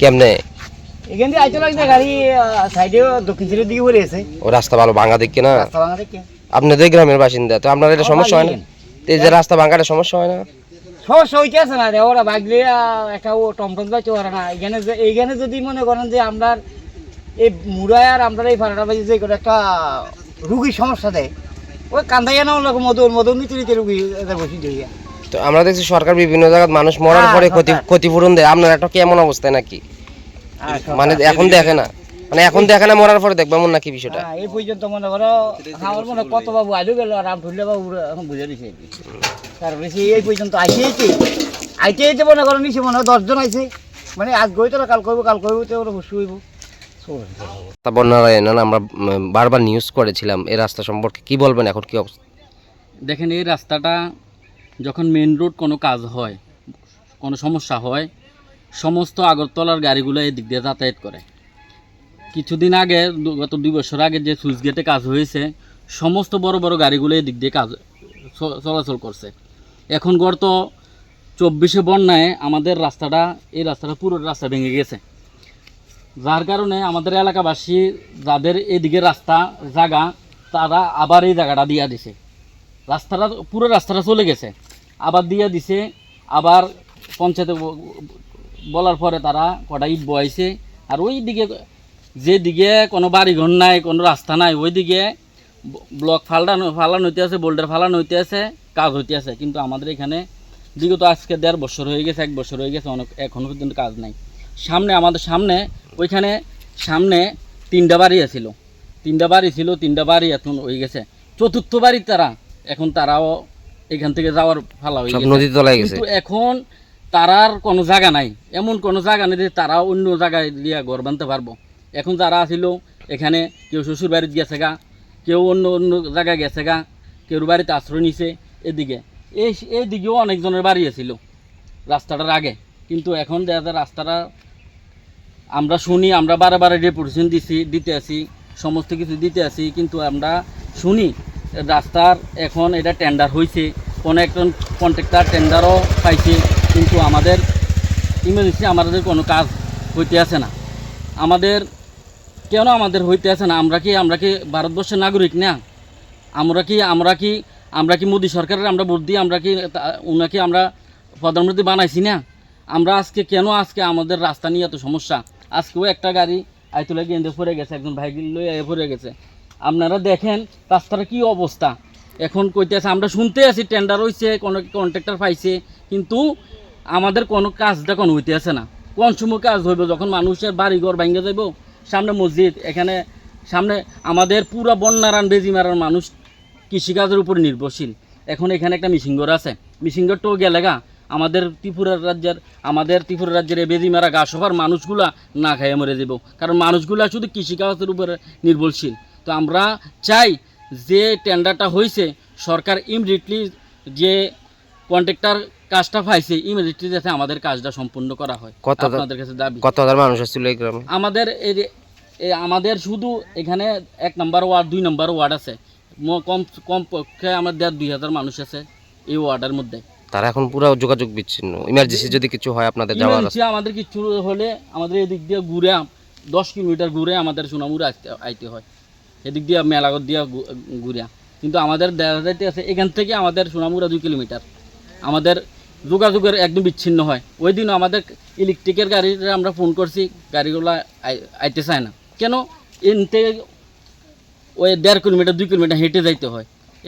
কেমনে? এখান দিয়ে আইতে লাগছে গাড়ি সাইডে দক্ষিণ সাইডের দিকে পড়ে আছে। ও রাস্তা ভালো ভাঙা দেখি না রাস্তা ভাঙা দেখে আপনাদের গ্রামের বাসিন্দা তো আপনার এটা সমস্যা হয় না? এই যে রাস্তা ভাঙাটা সমস্যা হয় না? সমস্যা না রে ওরা একটা ও টমটম না। এখানে এইখানে যদি মনে করেন যে আমরা এই মুড়ায় আর আমরা এই ভাড়াটা বাজে যে একটা রুগীর সমস্যা দেয় ওই কান্দাইয়া না ওরকম মধুর মধুর নিতে নিতে রুগী বসে দিয়ে তো আমরা দেখছি সরকার বিভিন্ন জায়গায় মানুষ মরার হ্যাঁ, পরে ক্ষতি ক্ষতিপূরণ দেয়। আপনার একটা কেমন অবস্থায় নাকি? মানে এখন দেখে না। মানে এখন দেখে না মরার পরে দেখবে এমন নাকি বিষয়টা? হ্যাঁ, এই পর্যন্ত মনে করো আমার মনে কত বাবু আইলো গেল আর আমি ঠুলে বাবু এখন বুঝে দিছে তার বেশি এই পর্যন্ত আইতে আইতে আইতে মনে করো নিচে মনে হয় দশজন আইছে। মানে আজ গই তো না, কাল করব কাল করব তো ওরা বসে হইব। তা বন্যারায়ণ আমরা বারবার নিউজ করেছিলাম এই রাস্তা সম্পর্কে। কি বলবেন এখন কি অবস্থা? দেখেন এই রাস্তাটা যখন মেন রোড কোনো কাজ হয়, কোনো সমস্যা হয়, সমস্ত আগরতলার গাড়িগুলো এই দিক দিয়ে যাতায়াত করে। কিছুদিন আগে গত দুই বছর আগে যে সুইচ গেটে কাজ হয়েছে, সমস্ত বড় বড় গাড়িগুলো এই দিক দিয়ে কাজ চলাচল করছে। এখন গত চব্বিশে বন্যায় আমাদের রাস্তাটা, এই রাস্তাটা পুরো রাস্তা ভেঙে গেছে। যার কারণে আমাদের এলাকাবাসী যাদের এদিকে রাস্তা, জায়গা, তারা আবার এই জায়গাটা দিয়া দিছে। রাস্তাটা, পুরো রাস্তাটা চলে গেছে। আবার দিয়ে দিছে, আবার পঞ্চায়েতে বলার পরে তারা কটা ইট আর ওই দিকে যে দিকে কোনো বাড়িঘর নাই, কোনো রাস্তা নাই ওই দিকে ব্লক ফালানো ফালানো হইতে আছে, বোল্ডার ফালানো হইতে আছে, কাজ হইতে আছে। কিন্তু আমাদের এখানে বিগত আজকে দেড় বছর হয়ে গেছে, এক বছর হয়ে গেছে, অনেক এখনও পর্যন্ত কাজ নাই। সামনে আমাদের সামনে, ওইখানে সামনে তিনটা বাড়ি আছিল। তিনটা বাড়ি ছিল, তিনটা বাড়ি এখন হয়ে গেছে। চতুর্থ বাড়ি তারা, এখন তারাও এখান থেকে যাওয়ার ফালা হয়ে গেছে। তলায় গেছে। কিন্তু এখন তারার কোনো জায়গা নাই। এমন কোনো জায়গা নেই যে তারা অন্য জায়গায় দিয়া ঘর বানতে পারব। এখন যারা আছিল এখানে কেউ শ্বশুর বাড়িতে গেছে গা কেউ অন্য অন্য জায়গায় গেছে গা কেউ বাড়িতে আশ্রয় নিছে এদিকে। এই এইদিকেও অনেকজনের বাড়ি আছিল রাস্তাটার আগে। কিন্তু এখন দেখা যায় রাস্তাটা আমরা শুনি আমরা বারে বারে ডেপুটেশন দিছি দিতে আসি সমস্ত কিছু দিতে আসি কিন্তু আমরা শুনি রাস্তার এখন এটা টেন্ডার হয়েছে একজন কন্ট্রাক্টর টেন্ডারও পাইছে, কিন্তু আমাদের ইমার্জেন্সি আমাদের কোনো কাজ হইতে আছে না। আমাদের, কেন আমাদের হইতে আছে না? আমরা কি আমরা কি ভারতবর্ষের নাগরিক না? আমরা কি আমরা কি আমরা কি মোদী সরকারের আমরা ভোট দিই আমরা কি উনাকে আমরা প্রধানমন্ত্রী বানাইছি না? আমরা আজকে কেন আজকে আমাদের রাস্তা নিয়ে এত সমস্যা? আজকেও একটা গাড়ি আইতুলা গেন্দে পড়ে গেছে, একজন ভাই লই আয়ে পড়ে গেছে। আপনারা দেখেন রাস্তার কি অবস্থা। এখন কইতেছে, আমরা শুনতে আছি টেন্ডার হইছে, কোনো কন্ট্রাক্টর পাইছে, কিন্তু আমাদের কোনো কাজটা হইতে আছে না। কোন সময় কাজ হইব, যখন মানুষের বাড়ি ঘর ভাঙ্গে যাইব, সামনে মসজিদ, এখানে সামনে আমাদের পুরা বন্যারান বেজি মারার মানুষ কৃষিকাজের উপর নির্ভরশীল। এখন এখানে একটা মিশিংগর আছে। মিশিংগরটাও গেলে গা, আমাদের ত্রিপুরা রাজ্যের, আমাদের ত্রিপুরা রাজ্যের এই গা সবার মানুষগুলা না খাইয়ে মরে যাব কারণ মানুষগুলা শুধু কৃষিকাজের উপরে নির্ভরশীল। তো আমরা চাই যে টেন্ডারটা হয়েছে সরকার ইমিডিয়েটলি যে কন্ট্রাক্টর কাজটা পাইছে ইমিডিয়েটলি যাতে আমাদের কাজটা সম্পূর্ণ করা হয়। কত- আপনাদের কাছে দাবি। কত হাজার মানুষ আসছিল এই গ্রামে? আমাদের এই আমাদের শুধু এখানে এক নম্বর ওয়ার্ড দুই নম্বর ওয়ার্ড আছে। কম কম পক্ষে আমার দেড় দুই হাজার মানুষ আছে এই ওয়ার্ডের মধ্যে। তারা এখন পুরো যোগাযোগ বিচ্ছিন্ন। ইমার্জেন্সি যদি কিছু হয় আপনাদের যাওয়ার ইমার্জেন্সি আমাদের কিছু হলে আমাদের এদিক দিয়ে ঘুরে দশ কিলোমিটার ঘুরে আমাদের সোনামুড়ে আসতে আইতে হয়। এদিক দিয়ে মেলাগত দিয়ে ঘুরিয়া। ঘুরে কিন্তু আমাদের দেখা যাইতে আছে, এখান থেকে আমাদের সোনামুড়া দুই কিলোমিটার। আমাদের যোগাযোগের একদম বিচ্ছিন্ন হয়। ওই দিনও আমাদের ইলেকট্রিকের গাড়িতে আমরা ফোন করছি গাড়িগুলো আইতে চায় না। কেন? এন থেকে ওই দেড় কিলোমিটার, দুই কিলোমিটার হেঁটে যাইতে হয়।